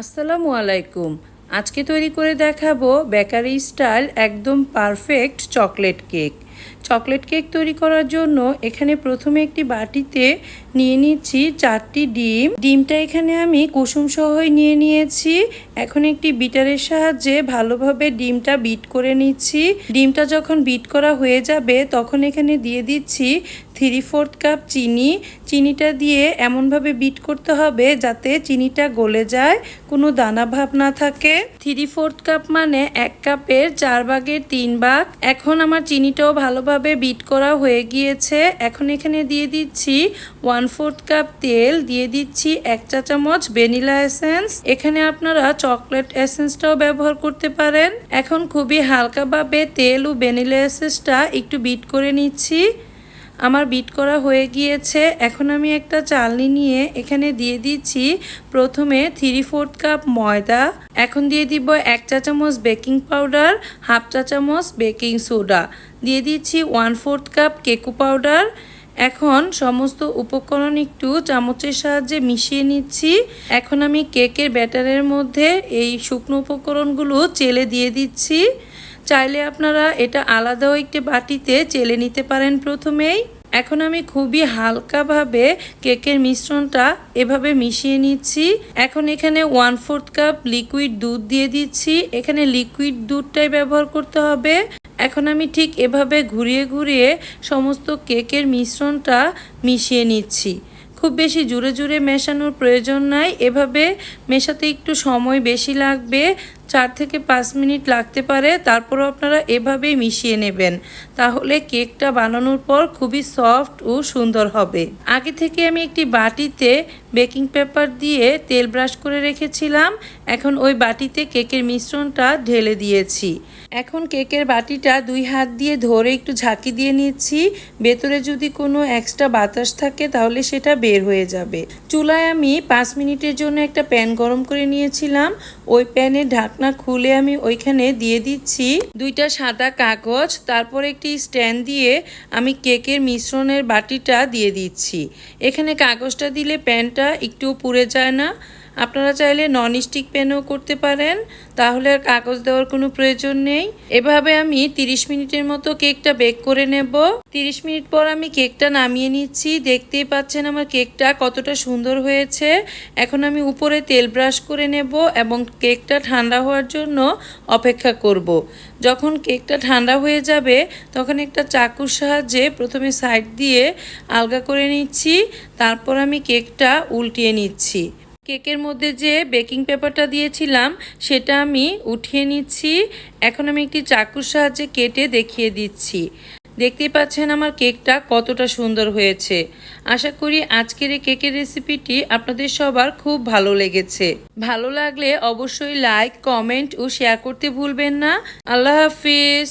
আসসালামু আলাইকুম। আজকে তৈরি করে দেখাবো বেকারি স্টাইল একদম perfect chocolate cake. Chocolate cake তৈরি করার জন্য এখানে প্রথমে একটি বাটিতে নিয়ে নিচ্ছি চারটি ডিম। ডিমটা এখানে আমি কুসুম সহই নিয়ে নিয়েছি। এখন একটি বিটারের সাহায্যে ভালোভাবে ডিমটা বিট করে নিচ্ছি। ডিমটা যখন বিট করা হয়ে যাবে, তখন এখানে দিয়ে দিচ্ছি থ্রি ফোর্থ কাপ চিনি। চিনিটা দিয়ে এমনভাবে বিট করতে হবে যাতে চিনিটা গলে যায়, কোনো দানা ভাব না থাকে। থ্রি ফোর্থ কাপ মানে এক কাপের চার ভাগের তিন ভাগ। এখন আমার চিনিটাও ভালোভাবে বিট করা হয়ে গিয়েছে। এখন এখানে দিয়ে দিচ্ছি ওয়ান ফোর্থ কাপ তেল, দিয়ে দিচ্ছি এক চা চামচ ভ্যানিলা এসেন্স এখানে আপনারা চকলেট এসেন্সটাও ব্যবহার করতে পারেন। এখন খুবই হালকাভাবে তেল ও ভ্যানিলা এসেন্সটা একটু বিট করে নিচ্ছি। আমার বিট করা হয়ে গিয়েছে। এখন আমি একটা চালনি নিয়ে এখানে দিয়ে দিচ্ছি প্রথমে থ্রি ফোর্থ কাপ ময়দা। এখন দিয়ে দিব এক চা চামচ বেকিং পাউডার হাফ চা চামচ বেকিং সোডা দিয়ে দিচ্ছি one fourth cup cocoa powder এখন সমস্ত উপকরণ একটু চামচের সাহায্যে মিশিয়ে নিচ্ছি। এখন আমি কেকের ব্যাটারের মধ্যে এই শুকনো উপকরণগুলো চেলে দিয়ে দিচ্ছি। চাইলে আপনারা এটা আলাদাও একটি বাটিতে চেলে নিতে পারেন প্রথমেই। এখন আমি খুবই হালকাভাবে কেকের মিশ্রণটা এভাবে মিশিয়ে নিচ্ছি। এখন এখানে ওয়ান ফোর্থ কাপ লিকুইড দুধ দিয়ে দিচ্ছি। এখানে লিকুইড দুধটাই ব্যবহার করতে হবে। এখন আমি ঠিক এভাবে ঘুরিয়ে ঘুরিয়ে সমস্ত কেকের মিশ্রণটা মিশিয়ে নিচ্ছি। খুব বেশি জুড়ে জুড়ে মেশানোর প্রয়োজন নাই। এভাবে মেশাতে একটু সময় বেশি লাগবে। চার থেকে পাঁচ মিনিট লাগতে পারে, তারপরও আপনারা এভাবেই মিশিয়ে নেবেন। তাহলে কেকটা বানানোর পর খুবই সফট ও সুন্দর হবে। আগে থেকে আমি একটি বাটিতে বেকিং পেপার দিয়ে তেল ব্রাশ করে রেখেছিলাম। এখন ওই বাটিতে কেকের মিশ্রণটা ঢেলে দিয়েছি। এখন কেকের বাটিটা দুই হাত দিয়ে ধরে একটু ঝাঁকি দিয়ে নিচ্ছি। ভেতরে যদি কোনো এক্সট্রা বাতাস থাকে, তাহলে সেটা বের হয়ে যাবে। চুলায় আমি পাঁচ মিনিটের জন্য একটা প্যান গরম করে নিয়েছিলাম। ওই প্যানে ঢাকনা খুলে আমি ওইখানে দিয়ে দিচ্ছি দুইটা সাদা কাগজ, তারপর একটি স্ট্যান্ড দিয়ে আমি কেকের মিশ্রণের বাটিটা দিয়ে দিচ্ছি। এখানে কাগজটা দিলে প্যানটা একটু পুড়ে যায় না। আপনারা চাইলে নন স্টিক প্যানও করতে পারেন, তাহলে আর কাগজ দেওয়ার কোনো প্রয়োজন নেই। এভাবে আমি 30 মিনিটের মতো কেকটা বেক করে নেব। 30 মিনিট পর আমি কেকটা নামিয়ে নিচ্ছি। দেখতেই পাচ্ছেন আমার কেকটা কতটা সুন্দর হয়েছে। এখন আমি উপরে তেল ব্রাশ করে নেব এবং কেকটা ঠান্ডা হওয়ার জন্য অপেক্ষা করব। যখন কেকটা ঠান্ডা হয়ে যাবে, তখন একটা চাকুর সাহায্যে প্রথমে সাইড দিয়ে আলগা করে নিচ্ছি, তারপর আমি কেকটা উল্টিয়ে নিচ্ছি। কেকের মধ্যে যে বেকিং পেপারটা দিয়েছিলাম, সেটা আমি উঠিয়ে নিচ্ছি। এখন আমি একটি চাকুর সাহায্যে কেটে দেখিয়ে দিচ্ছি। দেখতেই পাচ্ছেন আমার কেকটা কতটা সুন্দর হয়েছে। আশা করি আজকের এই কেকের রেসিপিটি আপনাদের সবার খুব ভালো লেগেছে। ভালো লাগলে অবশ্যই লাইক, কমেন্ট ও শেয়ার করতে ভুলবেন না। আল্লাহ হাফিজ।